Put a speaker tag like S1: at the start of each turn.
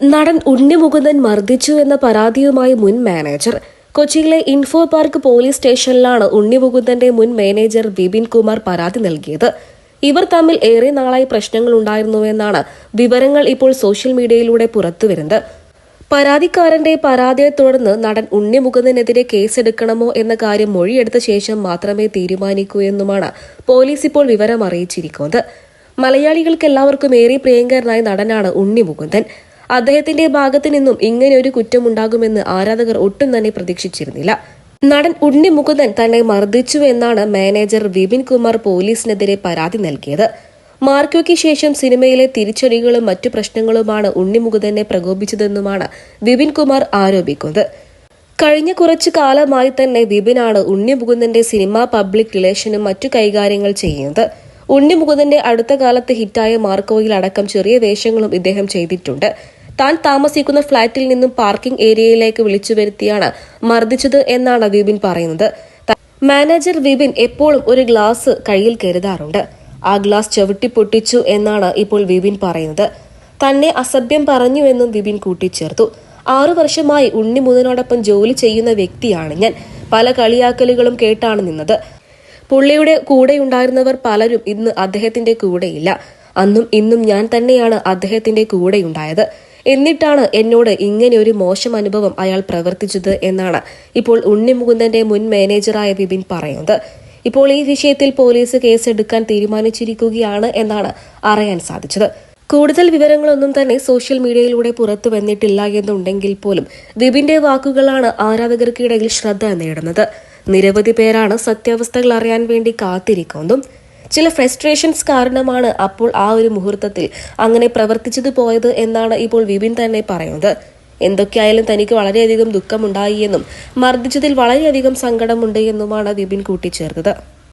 S1: നടൻ ഉണ്ണി മുകുന്ദൻ മർദ്ദിച്ചു എന്ന പരാതിയുമായി മുൻ മാനേജർ. കൊച്ചിയിലെ ഇൻഫോ പാർക്ക് പോലീസ് സ്റ്റേഷനിലാണ് ഉണ്ണി മുകുന്ദന്റെ മുൻ മാനേജർ വിപിൻ കുമാർ പരാതി നൽകിയത്. ഇവർ തമ്മിൽ ഏറെ നാളായി പ്രശ്നങ്ങൾ ഉണ്ടായിരുന്നുവെന്നാണ് വിവരങ്ങൾ ഇപ്പോൾ സോഷ്യൽ മീഡിയയിലൂടെ പുറത്തുവരുന്നത് പരാതിക്കാരന്റെ പരാതിയെ തുടർന്ന് നടൻ ഉണ്ണി മുകുന്ദനെതിരെ കേസെടുക്കണമോ എന്ന കാര്യം മൊഴിയെടുത്ത ശേഷം മാത്രമേ തീരുമാനിക്കൂ എന്നുമാണ് പോലീസ് ഇപ്പോൾ വിവരം അറിയിച്ചിരിക്കുന്നത്. മലയാളികൾക്ക് എല്ലാവർക്കും ഏറെ പ്രിയങ്കരനായ നടനാണ് ഉണ്ണി മുകുന്ദൻ അദ്ദേഹത്തിന്റെ ഭാഗത്തു നിന്നും ഇങ്ങനെ ഒരു കുറ്റമുണ്ടാകുമെന്ന് ആരാധകർ ഒട്ടും തന്നെ പ്രതീക്ഷിച്ചിരുന്നില്ല. നടൻ ഉണ്ണി മുകുന്ദൻ തന്നെ മർദ്ദിച്ചു എന്നാണ് മാനേജർ വിപിൻ കുമാർ പോലീസിനെതിരെ പരാതി നൽകിയത്. മാർക്കോയ്ക്ക് ശേഷം സിനിമയിലെ തിരിച്ചടികളും മറ്റു പ്രശ്നങ്ങളുമാണ് ഉണ്ണി മുകുന്ദനെ പ്രകോപിച്ചതെന്നുമാണ് വിപിൻ കുമാർ ആരോപിക്കുന്നത്. കഴിഞ്ഞ കുറച്ചു കാലമായി തന്നെ വിപിനാണ് ഉണ്ണി മുകുന്ദന്റെ സിനിമ പബ്ലിക് റിലേഷനും മറ്റു കൈകാര്യങ്ങൾ ചെയ്യുന്നത്. ഉണ്ണി മുകുന്ദന്റെ അടുത്ത കാലത്ത് ഹിറ്റായ മാർക്കോയിൽ അടക്കം ചെറിയ വേഷങ്ങളും ഇദ്ദേഹം ചെയ്തിട്ടുണ്ട്. താൻ താമസിക്കുന്ന ഫ്ളാറ്റിൽ നിന്നും പാർക്കിംഗ് ഏരിയയിലേക്ക് വിളിച്ചു വരുത്തിയാണ് മർദ്ദിച്ചത് എന്നാണ് വിപിൻ പറയുന്നത്. മാനേജർ വിപിൻ എപ്പോഴും ഒരു ഗ്ലാസ് കയ്യിൽ കരുതാറുണ്ട്. ആ ഗ്ലാസ് ചവിട്ടി പൊട്ടിച്ചു എന്നാണ് ഇപ്പോൾ വിപിൻ പറയുന്നത്. തന്നെ അസഭ്യം പറഞ്ഞു എന്നും വിപിൻ കൂട്ടിച്ചേർത്തു. ആറു വർഷമായി ഉണ്ണി മുതനോടൊപ്പം ജോലി ചെയ്യുന്ന വ്യക്തിയാണ് ഞാൻ. പല കളിയാക്കലുകളും കേട്ടാണ് നിന്നത്. പുള്ളിയുടെ കൂടെയുണ്ടായിരുന്നവർ പലരും ഇന്ന് അദ്ദേഹത്തിന്റെ കൂടെയില്ല. അന്നും ഇന്നും ഞാൻ തന്നെയാണ് അദ്ദേഹത്തിന്റെ കൂടെയുണ്ടായത്. എന്നിട്ടാണ് എന്നോട് ഇങ്ങനെ ഒരു മോശം അനുഭവം അയാൾ പ്രവർത്തിച്ചത് എന്നാണ് ഇപ്പോൾ ഉണ്ണിമുകുന്ദന്റെ മുൻ മാനേജറായ വിപിൻ പറയുന്നത്. ഇപ്പോൾ ഈ വിഷയത്തിൽ പോലീസ് കേസെടുക്കാൻ തീരുമാനിച്ചിരിക്കുകയാണ് എന്നാണ് അറിയാൻ സാധിച്ചത്. കൂടുതൽ വിവരങ്ങളൊന്നും തന്നെ സോഷ്യൽ മീഡിയയിലൂടെ പുറത്തു വന്നിട്ടില്ല എന്നുണ്ടെങ്കിൽ പോലും വിപിന്റെ വാക്കുകളാണ് ആരാധകർക്കിടയിൽ ശ്രദ്ധ നേടുന്നത്. നിരവധി പേരാണ് സത്യാവസ്ഥകൾ അറിയാൻ വേണ്ടി കാത്തിരിക്കുന്നതും ചില ഫ്രസ്ട്രേഷൻസ് കാരണമാണ് അപ്പോൾ ആ ഒരു മുഹൂർത്തത്തിൽ അങ്ങനെ പ്രവർത്തിച്ചത് പോയത് എന്നാണ് ഇപ്പോൾ വിപിൻ തന്നെ പറയുന്നത്. എന്തൊക്കെയായാലും തനിക്ക് വളരെയധികം ദുഃഖമുണ്ടായി എന്നും മർദ്ദിച്ചതിൽ വളരെയധികം സങ്കടമുണ്ട് എന്നുമാണ് വിപിൻ കൂട്ടിച്ചേർത്തത്.